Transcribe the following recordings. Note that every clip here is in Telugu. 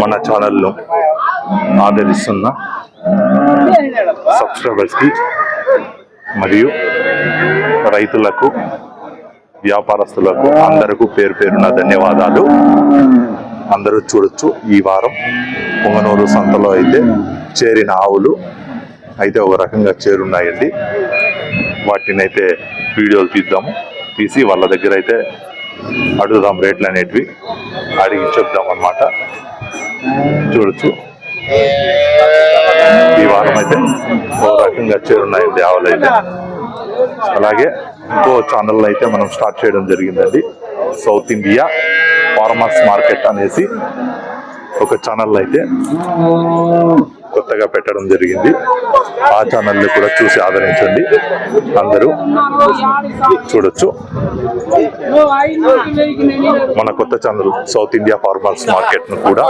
మన ఛానల్లో ఆదరిస్తున్న సబ్స్క్రైబర్స్కి మరియు రైతులకు వ్యాపారస్తులకు అందరకు పేరు పేరున ధన్యవాదాలు. అందరూ చూడొచ్చు ఈ వారం పొంగనూరు సంతలో అయితే చేరిన ఆవులు అయితే ఒక రకంగా చేరున్నాయండి. వాటిని అయితే వీడియోలు తీద్దాము. తీసి వాళ్ళ దగ్గర అయితే అడుగుదాం రేట్లు అనేటివి. అడిగి చెప్దాం అనమాట చూడొచ్చు. ఈ వారం అయితే ఒక రకంగా చేరున్నాయండి ఆవులు అయితే. అలాగే ఇంకో ఛానల్ అయితే మనం స్టార్ట్ చేయడం జరిగిందండి. సౌత్ ఇండియా ఫార్మర్స్ మార్కెట్ అనేసి ఒక ఛానల్ అయితే కొత్తగా పెట్టడం జరిగింది. ఆ ఛానల్ని కూడా చూసి ఆదరించండి. అందరూ చూడొచ్చు. మన కొత్త ఛానల్ సౌత్ ఇండియా ఫార్మర్స్ మార్కెట్ను కూడా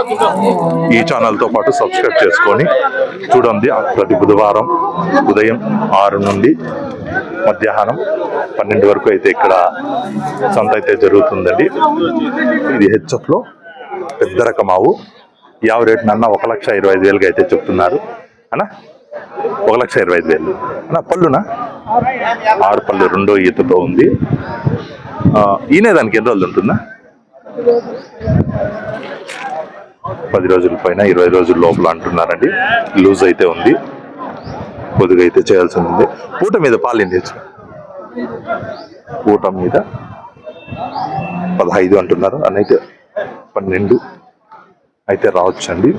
ఈ ఛానల్తో పాటు సబ్స్క్రైబ్ చేసుకొని చూడండి. ప్రతి బుధవారం ఉదయం ఆరు నుండి మధ్యాహ్నం పన్నెండు వరకు అయితే ఇక్కడ సంత అయితే జరుగుతుందండి. ఇది హెచ్ఎఫ్లో పెద్ద రకమావు యావ రేట్ నన్న ఒక లక్ష ఇరవై ఐదు వేలుగా అయితే చెప్తున్నారు. అనా ఒక లక్ష ఇరవై ఐదు వేలు. అన్న పళ్ళునా? ఆరు పళ్ళు రెండో ఈతతో ఉంది. ఆ, ఈనే దానికి ఎన్ని రోజులు ఉంటుందా? పది రోజుల పైన ఇరవై రోజుల లోపల అంటున్నారండి. లూజ్ అయితే ఉంది. కొద్దిగా అయితే చేయాల్సి ఉంది. పూట మీద పాలు ఎన్ని పూట మీద పదహైదు అంటున్నారు. అని అయితే పన్నెండు. అయితే రావచ్చండి.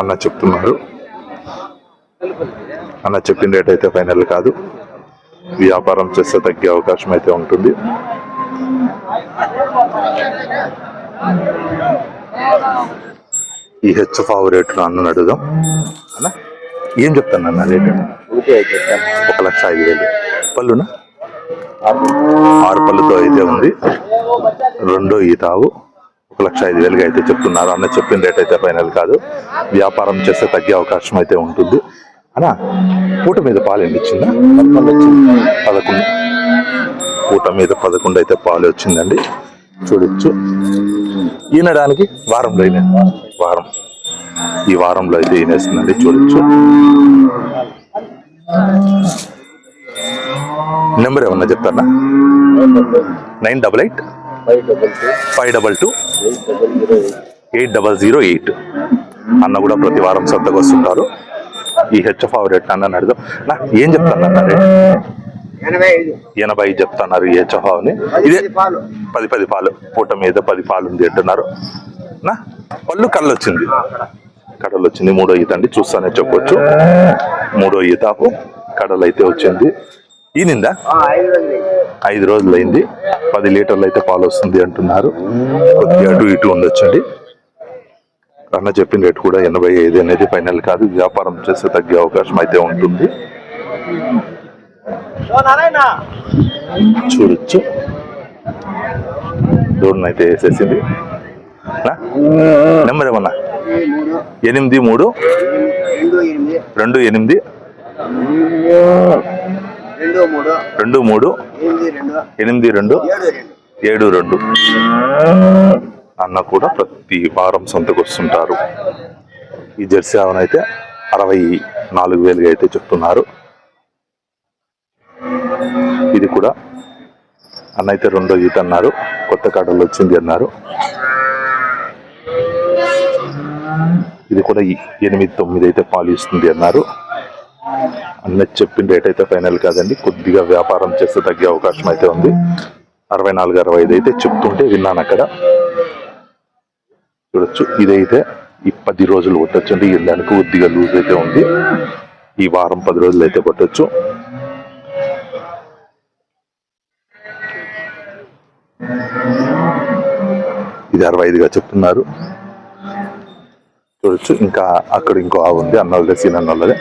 అన్న చెప్తున్నారు. అన్న చెప్పిన రేట్ అయితే ఫైనల్ కాదు. వ్యాపారం చేస్తే తగ్గే అవకాశం అయితే ఉంటుంది. ఈ హెచ్ఎఫ్ ఆవు రేట్లు అన్న అడుగుదాం. అన్న ఏం చెప్తాను అన్న రేటు ఒక లక్ష ఐదు వేలు. పళ్ళునా? ఆరు పళ్ళుతో అయితే ఉంది. రెండో ఈ తావు. ఒక లక్ష ఐదు వేలుగా అయితే చెప్తున్నారు. అన్న చెప్పిన రేట్ అయితే ఫైనల్ కాదు. వ్యాపారం చేస్తే తగ్గే అవకాశం అయితే ఉంటుంది. అనా పూట మీద పాలు ఎండి ఇచ్చిందా? పదకొండు. పూట మీద పదకొండు అయితే పాలు వచ్చిందండి. చూడొచ్చు. ఈనడానికి వారంలో ఈనే వారం. ఈ వారంలో అయితే ఈనేస్తుందండి. చూడొచ్చు. నెంబర్ ఏమన్నా చెప్తారా? Nine double eight five double two eight double zero eight. అన్న కూడా ప్రతి వారం సొంతకు వస్తుంటారు. ఈ హెచ్ఎఫ్ రేట్ అన్న అడుగుదాం. నా ఏం చెప్తాను రేట్? ఎనభై ఐదు. చెప్తున్నారు ఈ హెచ్ఎఫ్ని ఇదే పది పది పాలు. పూట మీద పది పాలు ఉంది అంటున్నారు. నా పళ్ళు కళ్ళు వచ్చింది కడలు వచ్చింది మూడో ఈత అండి. చూస్తానే చెప్పొచ్చు. మూడో ఈతకు కడలు అయితే వచ్చింది. ఈనిందా? ఐదు రోజులు అయింది. పది లీటర్లు అయితే పాలు వస్తుంది అంటున్నారు. కొద్దిగా అటు ఇటు ఉండొచ్చండి. అన్న చెప్పిన రేటు కూడా ఎనభై ఐదు అనేది ఫైనల్ కాదు. వ్యాపారం చేస్తే తగ్గే అవకాశం అయితే ఉంటుంది. చూడొచ్చు. దూరం అయితే వేసేసింది? నెంబర్ ఏమన్నా? ఎనిమిది మూడు రెండు ఎనిమిది. రెండు మూడు? ఎనిమిది రెండు? ఏడు రెండు. అన్న కూడా ప్రతి వారం సొంతకు వస్తుంటారు ఈ జెర్సీ ఆవునైతే అరవై నాలుగు వేలుగా అయితే చెప్తున్నారు. ఇది కూడా అన్న అయితే రెండో ఈత అన్నారు. కొత్త కాడలు వచ్చింది అన్నారు. ఇది కూడా ఎనిమిది తొమ్మిది అయితే పాలు ఇస్తుంది అన్నారు. అన్న చెప్పిన రేట్ అయితే ఫైనల్ కాదండి. కొద్దిగా వ్యాపారం చేస్తే తగ్గే అవకాశం అయితే ఉంది. అరవై నాలుగు అరవై ఐదు అయితే చెప్తుంటే విన్నాను అక్కడ. చూడొచ్చు. ఇదైతే ఈ పది రోజులు కొట్టచ్చు అంటే దానికి కొద్దిగా లూజ్ అయితే ఉంది. ఈ వారం పది రోజులు అయితే కొట్టచ్చు. ఇది అరవై ఐదుగా చెప్తున్నారు. చూడొచ్చు. ఇంకా అక్కడ ఇంకో ఆవు ఉంది. అన్నోళ్ళదే సీన్ అన్నోళ్ళదే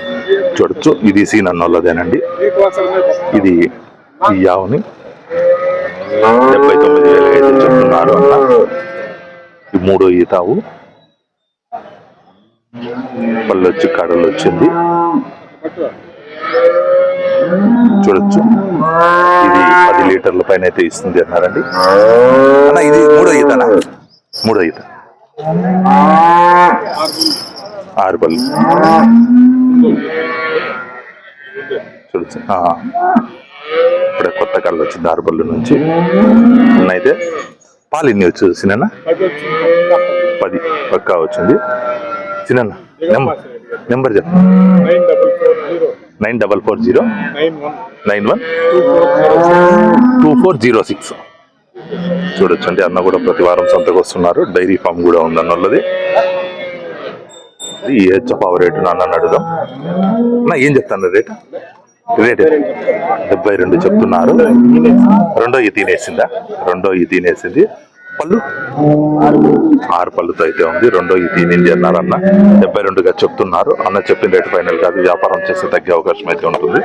చూడొచ్చు. ఇది సీన్ అన్నోళ్ళదేనండి. ఇది ఈ ఆవుని డెబ్బై తొమ్మిది వేలు అయితే చెప్తున్నారు అన్న ఈ మూడో ఈతావు. పళ్ళు వచ్చి కడలు వచ్చింది చూడొచ్చు. ఇది పది లీటర్ల పైన అయితే ఇస్తుంది అన్నారండి. అన్న ఇది మూడో ఈతనా? మూడో ఈత. ఆరు పళ్ళు చూడొచ్చు ఆ. ఇప్పుడే కొత్త కళ్ళు వచ్చింది ఆరు నుంచి. అయితే పాలు ఎన్ని వచ్చి సిన్న పది పక్కా వచ్చింది. చిన్న నెంబర్ నెంబర్ చెప్పు. Nine double four zero. Nine one. Two four zero six. చూడొచ్చు అండి సిక్స్ చూడొచ్చండి అన్న కూడా ప్రతి వారం సంతకు వస్తున్నారు. డైరీ ఫామ్ కూడా ఉంది అన్నది ఈ హెచ్ఎఫ్ ఆవ రేటు నాన్న అడుగుదాం. అన్న ఏం చెప్తాను రేట్? రేట్ డెబ్బై రెండు చెప్తున్నారు. రెండో ఈ తినేసిందా? రెండో ఈ తినేసింది. పళ్ళు? ఆరు పళ్ళుతో అయితే ఉంది. రెండో ఈ తినింది అన్నారు అన్న. డెబ్బై రెండుగా చెప్తున్నారు. అన్న చెప్పిన రేటు ఫైనల్ కాదు. వ్యాపారం చేస్తే తగ్గే అవకాశం అయితే ఉంటుంది.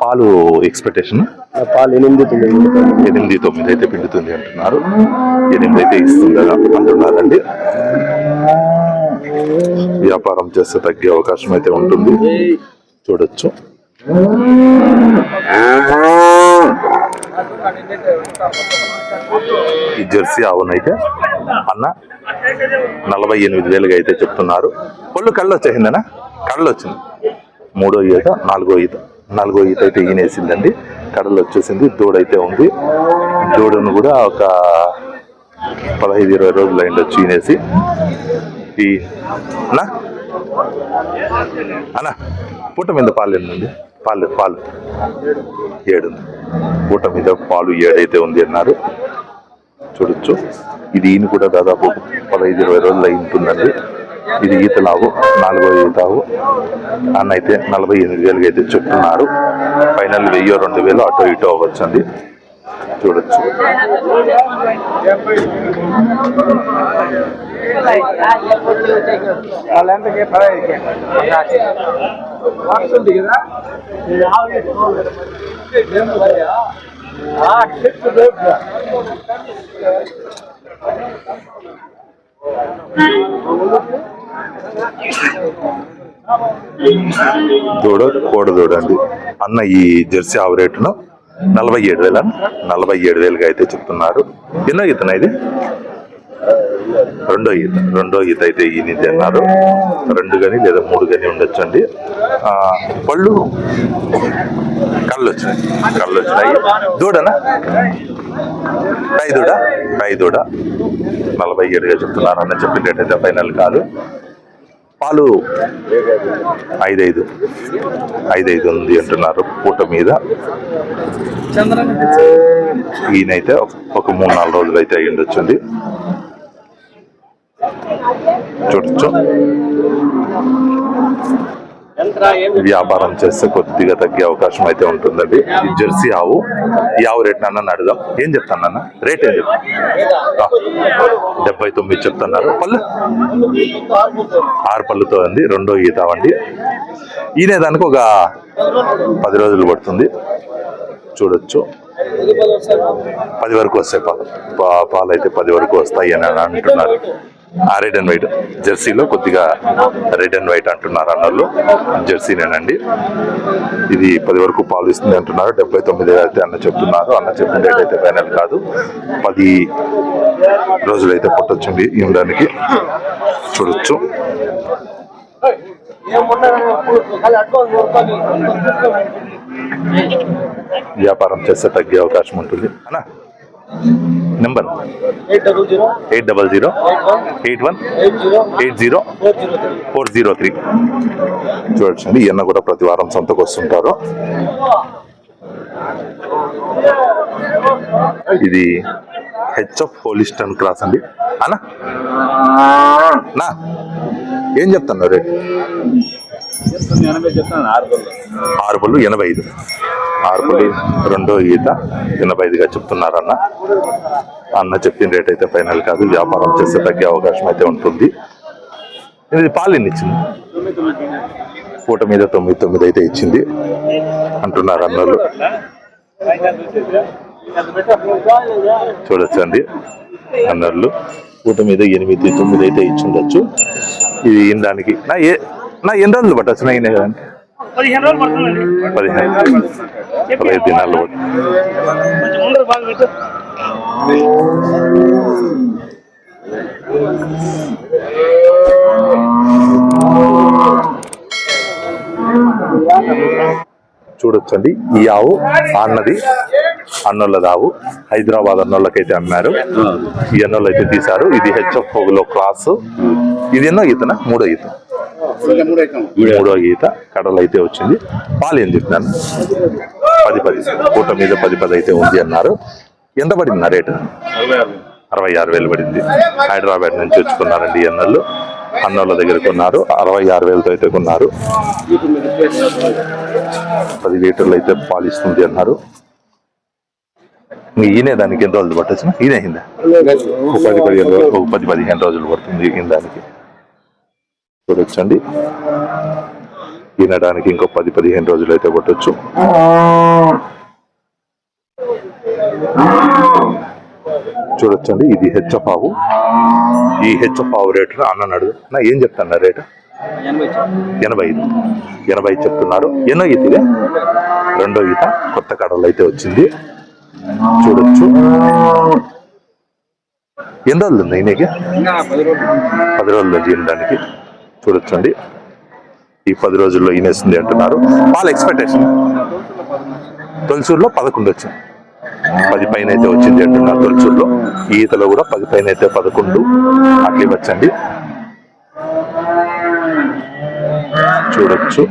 పాలు ఎక్స్పెక్టేషన్? పాలు ఎనిమిది తొమ్మిది ఎనిమిది తొమ్మిది అయితే పిండుతుంది అంటున్నారు. ఎనిమిది అయితే ఇస్తుంది అంటున్నారండి. వ్యాపారం చేస్తే తగ్గే అవకాశం అయితే ఉంటుంది. చూడొచ్చు. ఈ జెర్సీ ఆవునైతే అన్న నలభై ఎనిమిది వేలుగా అయితే చెప్తున్నారు. ఒళ్ళు కళ్ళు వచ్చేసిందనా? కళ్ళు వచ్చింది. మూడో ఈత నాలుగో ఈత. నాలుగో ఈత అయితే ఈనేసిందండి. కడలు వచ్చేసింది. దూడైతే ఉంది. దూడను కూడా ఒక పదహైదు ఇరవై రోజులు అయిండొచ్చు వచ్చి ఈనేసి. ఈ అన్నా? అన్నా పూట మీద పాలు ఎన్నుంది పాలు పాలు. ఏడు. పూట మీద పాలు ఏడైతే ఉంది అన్నారు. చూడొచ్చు. ఇది ఈయన కూడా దాదాపు పదహైదు ఇరవై రోజులు అయింటుందండి ఇది ఈతలావు నాలుగో ఈతావు అన్న అయితే నలభై ఎనిమిది వేలుగా అయితే చెప్తున్నారు. ఫైనల్ వెయ్యో రెండు వేలు అటో ఇటో అవ్వచ్చండి. చూడొచ్చు. కదా? దూడ కోడ దూడ అండి. అన్న ఈ జెర్సీ ఆవు రేటును నలభై ఏడు వేల? నలభై ఏడు వేలుగా అయితే చెప్తున్నారు. ఎన్నో ఈతన ఇది? రెండో ఈత. రెండో ఈత అయితే ఈనిది అన్నారు. రెండు గని లేదా మూడు గని ఉండొచ్చు అండి పళ్ళు? కళ్ళు వచ్చినాయి కళ్ళు వచ్చినాయి దూడనా? రాయి దూడ రాయి దూడ నలభై ఏడుగా చెప్తున్నారు. అన్న చెప్పినట్టయితే రేట్ అయితే ఫైనల్ కాదు. పాలు? ఐదైదు. ఐదైదు ఉంది అంటున్నారు పూట మీద. ఈయనైతే ఒక మూడు నాలుగు రోజులు అయితే అయ్యి ఉండొచ్చుంది చూడొచ్చు. వ్యాపారం చేస్తే కొద్దిగా తగ్గే అవకాశం అయితే ఉంటుందండి. ఈ జెర్సీ ఆవు ఈ ఆవు రేట్ నన్ను అడుగుదాం. ఏం చెప్తాను నాన్న? రేట్ ఏం చెప్తాను? డెబ్బై తొమ్మిది చెప్తున్నారు. పళ్ళు? ఆరు పళ్ళుతో ఉంది. రెండో ఈత అండి ఈయన దానికి ఒక పది రోజులు పడుతుంది. చూడొచ్చు. పది వరకు వస్తాయి పాలు పా- పాలు అయితే పది వరకు వస్తాయి అని అంటున్నారు. ఆ రెడ్ అండ్ వైట్ జెర్సీలో కొద్దిగా రెడ్ అండ్ వైట్ అంటున్నారు అన్నోళ్ళు. జెర్సీనేనండి. ఇది పది వరకు పాలు ఇస్తుంది అంటున్నారు. డెబ్బై తొమ్మిది అయితే అన్న చెప్తున్నారు అన్న చెప్పిన డేట్ అయితే ఫైనల్ కాదు. పది రోజులు అయితే పుట్టొచ్చింది ఇవ్వడానికి. చూడొచ్చు. వ్యాపారం చేస్తే తగ్గే అవకాశం ఉంటుంది. అనా number eight double zero eight one eight zero four zero three చూడొచ్చండి. ఈయన కూడా ప్రతి వారం సొంతకు వస్తుంటారు. ఇది హెచ్ఎఫ్ హోలిస్టన్ క్రాస్ అండి. అన్న? నా? ఏం చెప్తాను రేట్ ఆరు పళ్ళు ఎనభై ఐదు. ఆరు రెండో ఈత ఎనభై ఐదుగా చెప్తున్నారు అన్న చెప్పిన రేట్ అయితే ఫైనల్ కాదు వ్యాపారం చేస్తే తగ్గే అవకాశం అయితే ఉంటుంది. ఇది పాలు ఎన్ని ఇచ్చింది. పూట మీద తొమ్మిది తొమ్మిది అయితే ఇచ్చింది అంటున్నారు అన్నలు. చూడొచ్చండి అన్నర్లు పూట మీద ఎనిమిది తొమ్మిది అయితే ఇచ్చిండొచ్చు. ఇది దానికి నా ఏ నా ఎన్ని రోజులు పట్టచ్చు? నా ఈయన కదండి. పదిహేను రోజులు పడుతుందండి. పదిహేను. దినాలు కొంచెం ముందర బాగా పెట్టు. చూడొచ్చండి. ఈ ఆవు అన్నది అన్నోళ్ళది ఆవు హైదరాబాద్ అన్నోళ్ళకైతే అమ్మారు. ఈ అన్నోళ్ళు అయితే తీశారు. ఇది హెచ్ఎఫ్లో క్లాస్ ఇది ఎన్నో ఈతనా? మూడో ఈత. మూడో ఈత కడలు అయితే వచ్చింది. పాలు ఏం చెప్తున్నాను పది పది. పూట మీద పది పది అయితే ఉంది అన్నారు. ఎంత పడింది నా రేటు? అరవై ఆరు వేలు పడింది. హైదరాబాద్ నుంచి వచ్చుకున్నారండి ఈ అన్నోళ్ళు దగ్గర కొన్నారు. అరవై ఆరు వేలతో అయితే కొన్నారు. పది లీటర్లు అయితే పాలిస్తుంది అన్నారు. ఈయనే దానికి ఎన్ని రోజులు పట్టచ్చు? ఈయన అయిందా పది పదిహేను రోజులు. పది పదిహేను రోజులు పడుతుంది ఈయన దానికి. చూడొచ్చండి. ఈనడానికి ఇంకో పది పదిహేను రోజులు అయితే పట్టొచ్చు. చూడొచ్చండి ఇది హెచ్ఎఫ్ ఆవు ఈ హెచ్ఎఫ్ ఆవు రేటు అన్నన్నాడు నా ఏం చెప్తాను రేటు? ఎనభై ఐదు. ఎనభై ఐదు చెప్తున్నారు. ఎన్నో ఈత ఇదే? రెండో ఈత. కొత్త కడలు అయితే వచ్చింది. చూడొచ్చు. ఎన్ని రోజులు ఉంది ఈయనకి పది రోజులు. ఉంది ఈయనడానికి చూడొచ్చండి. ఈ పది రోజుల్లో ఈనేసింది అంటున్నారు. వాళ్ళ ఎక్స్పెక్టేషన్ తొలిసూరులో పదకొండు వచ్చింది. పది పైన అయితే వచ్చింది అంటున్నారు తొలిసూరులో. ఈతలో కూడా పది పైన అయితే పదకొండు. అట్లా ఇవ్వచ్చండి చూడొచ్చు.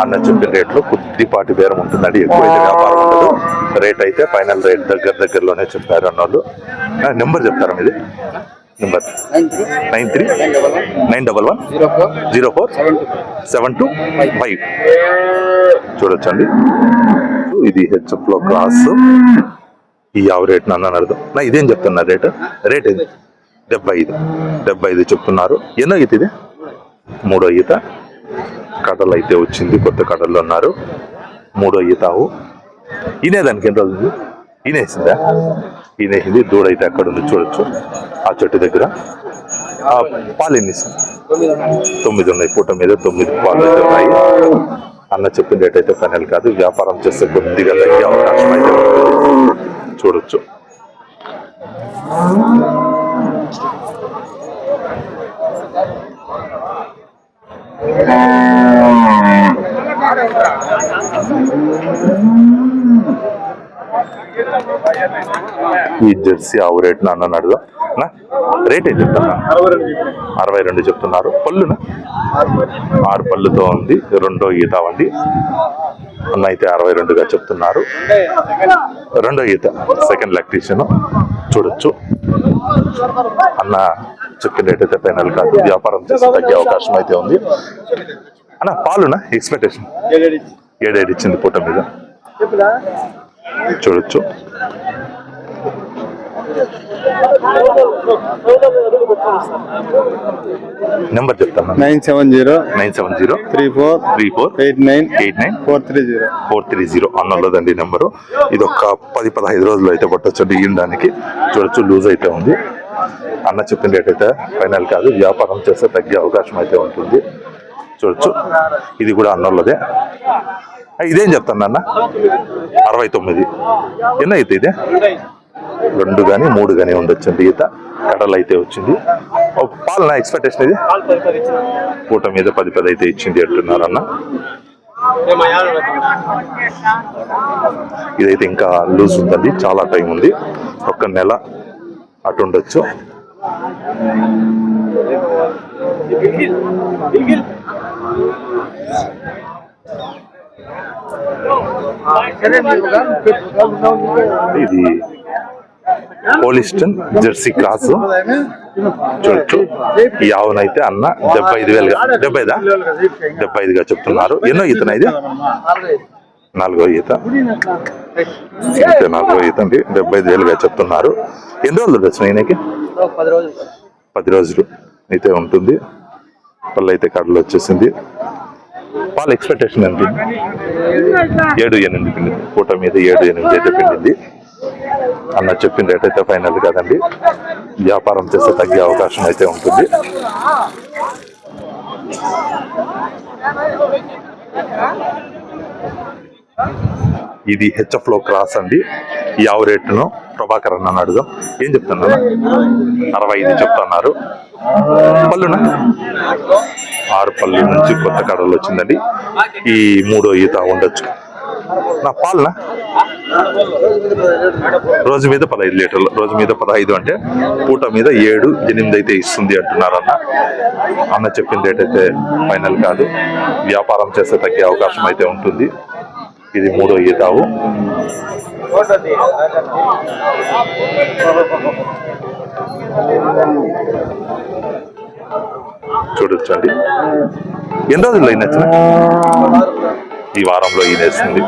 అన్న చెప్పిన రేట్లో కొద్దిపాటి బేరం ఉంటుందండి. ఎక్కువైతే వ్యాపారం ఉండదు. రేట్ అయితే ఫైనల్ రేట్ దగ్గర దగ్గరలోనే చెప్పారు అన్నోళ్ళు. నెంబర్ చెప్తారా మీది? Number nine three nine double one zero four seven two five చూడొచ్చండి. ఇది హెచ్ఎఫ్లో క్లాస్ ఈ యావ రేట్ నన్ను అర్థం నా ఇదేం చెప్తున్నా రేట్? రేట్ ఇది డెబ్బై ఐదు డెబ్బై ఐదు చెప్తున్నారు. ఎన్నో ఈత ఇది? మూడో ఈత. కడలు అయితే వచ్చింది. కొత్త కడలు ఉన్నారు మూడో ఈతావు ఈనే దానికి ఎన్ని రోజులు ఈనేసిందా ఈనేసింది దూడ అయితే అక్కడ ఉంది. చూడొచ్చు. ఆ చెట్టు దగ్గర. ఆ పాలు తొమ్మిది ఉన్నాయి. పూట మీద తొమ్మిది పాలు అయితే ఉన్నాయి. అన్న చెప్పిన రేట్ అయితే ఫైనల్ కాదు. వ్యాపారం చేస్తే కొద్దిగా తగ్గే అవకాశం అయితే ఉంది. చూడొచ్చు. ఈ జెర్సీ ఆవు రేట్ అన్న అడుగు నా రేట్ ఏం చెప్తున్నా? అరవై రెండు చెప్తున్నారు. పళ్ళునా? ఆరు పళ్ళుతో ఉంది. రెండో ఈత వండి అన్న అయితే అరవై రెండుగా చెప్తున్నారు. రెండో ఈత సెకండ్ ఎలక్ట్రీషియన్ చూడొచ్చు. అన్న చెప్పిన రేట్ అయితే ఫైనల్ కాదు. వ్యాపారం చేసి తగ్గే అవకాశం అయితే ఉంది. అన్న పాలునా? ఎక్స్పెక్టేషన్ ఏడేడు ఇచ్చింది పూట మీద. చూడొచ్చు. నెంబర్ చెప్తాను nine seven zero nine seven zero three four three four eight nine eight nine four three zero. Four three zero అన్నోళ్ళదండి number. ఇది ఒక పది పదహైదు రోజులు అయితే పట్టొచ్చు ఇయ్యడానికి చూడొచ్చు లూజ్ అయితే ఉంది. అన్న చెప్పిన రేట్ అయితే ఫైనల్ కాదు. వ్యాపారం చేస్తే తగ్గే అవకాశం అయితే ఉంటుంది. చూడొచ్చు. ఇది కూడా అన్నోళ్ళదే ఇదేం చెప్తాను నాన్న? అరవై తొమ్మిది. ఎన్న అయితే ఇదే? రెండు కానీ మూడు కానీ ఉండొచ్చండి ఈత. కడలు అయితే వచ్చింది. ఓ, పాలు నా ఎక్స్పెక్టేషన్ ఇది? పూట మీద పది పది అయితే ఇచ్చింది అంటున్నారన్న ఇదైతే ఇంకా లూజ్ ఉందండి. చాలా టైం ఉంది. ఒక్క నెల అటు ఉండొచ్చు. ఇది పోలిస్టన్ జెర్సీ క్రాస్ చూడొచ్చు ఈ ఆవునైతే అన్న డెబ్బై ఐదు వేలుగా డెబ్బై ఐదా డెబ్బై ఐదుగా చెప్తున్నారు. ఎన్నో ఈతన ఇది? నాలుగో ఈత. నాలుగో ఈత అండి. డెబ్బై ఐదు వేలుగా చెప్తున్నారు. ఎన్ని రోజులు వచ్చిన ఈయనకి పది రోజులు. పది రోజులు. అయితే ఉంటుంది. పళ్ళు అయితే కడలు వచ్చేసింది. పాలు ఎక్స్పెక్టేషన్ అండి ఏడు ఎనిమిది పిండింది పూట మీద ఏడు ఎనిమిది అయితే పిండింది అన్న చెప్పిన రేట్ అయితే ఫైనల్ కాదండి. వ్యాపారం చేస్తే తగ్గే అవకాశం అయితే ఉంటుంది. ఇది హెచ్ఎఫ్లో క్రాస్ అండి. యావ రేటును ప్రభాకర్ అన్న అడుగుదాం ఏం చెప్తున్నా అరవై ఐదు చెప్తున్నారు. పళ్ళునా ఆరుపల్లి నుంచి కొత్త కడలు వచ్చిందండి. ఈ మూడో ఈత ఉండొచ్చు. నా పాలనా? రోజు మీద పదహైదు లీటర్లు రోజు మీద పదహైదు అంటే పూట మీద ఏడు ఎనిమిది అయితే ఇస్తుంది అంటున్నారు అన్న. అన్న చెప్పిన రేట్ అయితే ఫైనల్ కాదు. వ్యాపారం చేస్తే తగ్గే అవకాశం అయితే ఉంటుంది. ఇది మూడో ఈతావు చూడొచ్చండి. ఎన్ని రోజుల్లో అయినచ్చు ఈ వారంలో ఈనేస్తుంది